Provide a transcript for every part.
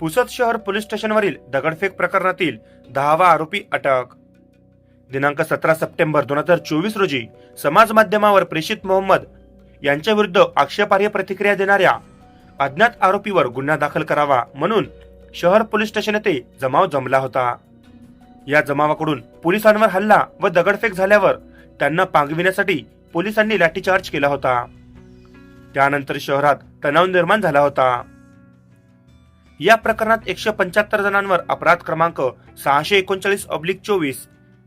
पुसद शहर पोलीस स्टेशनवरील दगडफेक प्रकरणातील दहावा आरोपी अटक. दिनांक सतरा सप्टेंबर दोन हजार चोवीस रोजी समाज माध्यमावर प्रेषित मोहम्मद यांच्या विरुद्ध आक्षेपार्ह प्रतिक्रिया देणाऱ्या अज्ञात आरोपीवर गुन्हा दाखल करावा म्हणून शहर पोलीस स्टेशन येथे जमाव जमला होता. या जमावाकडून पोलिसांवर हल्ला व दगडफेक झाल्यावर त्यांना पांगविण्यासाठी पोलिसांनी लाठीचार्ज केला होता. त्यानंतर शहरात तणाव निर्माण झाला होता. या प्रकरणात एकशे पंच्याहत्तर जणांवर अपराध क्रमांक सहाशे एकोणचाळीस अब्लिक चोवीस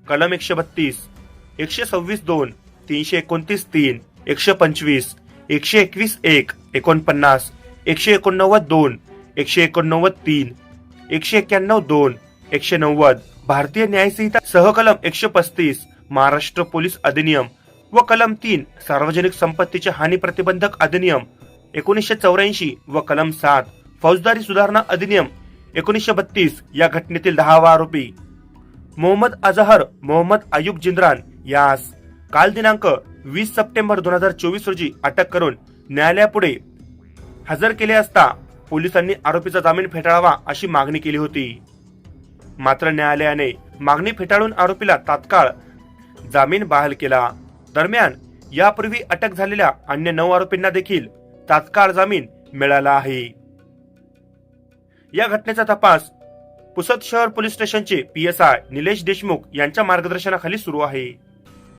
कलम एकशे बत्तीस एकशे सव्वीस दोन तीनशे एकोणतीस तीन एकशे पंचवीस एकशे एकवीस एक एकोणपन्नास एकशे एकोणनव्वद दोन एकशे एकोणनव्वद तीन एकशे एक्क्याण्णव दोन एकशे नव्वद. भारतीय न्यायसंहिता सहकलम एकशे पस्तीस महाराष्ट्र पोलीस अधिनियम व कलम तीन सार्वजनिक संपत्तीचे हानी प्रतिबंधक अधिनियम एकोणीसशे चौऱ्याऐंशी व कलम सात. फौजदारी सुधारणा अधिनियम एकोणीसशे बत्तीस या घटनेतील दहावा आरोपी. मोहम्मद अजहर मोहम्मद अयुब जिंद्रान यास काल दिनांक वीस सप्टेंबर दोन हजार चोवीस रोजी अटक करून न्यायालयापुढे हजर केले असता पोलिसांनी आरोपीचा जामीन फेटाळावा अशी मागणी केली होती. मात्र न्यायालयाने मागणी फेटाळून आरोपीला तात्काळ जामीन बहाल केला. दरम्यान यापूर्वी अटक झालेल्या अन्य नऊ आरोपींना देखील तात्काळ जामीन मिळाला आहे. या घटनेचा तपास पुसद शहर पोलीस स्टेशनचे P S I Nilesh Deshmukh यांच्या मार्गदर्शनाखाली सुरू आहे.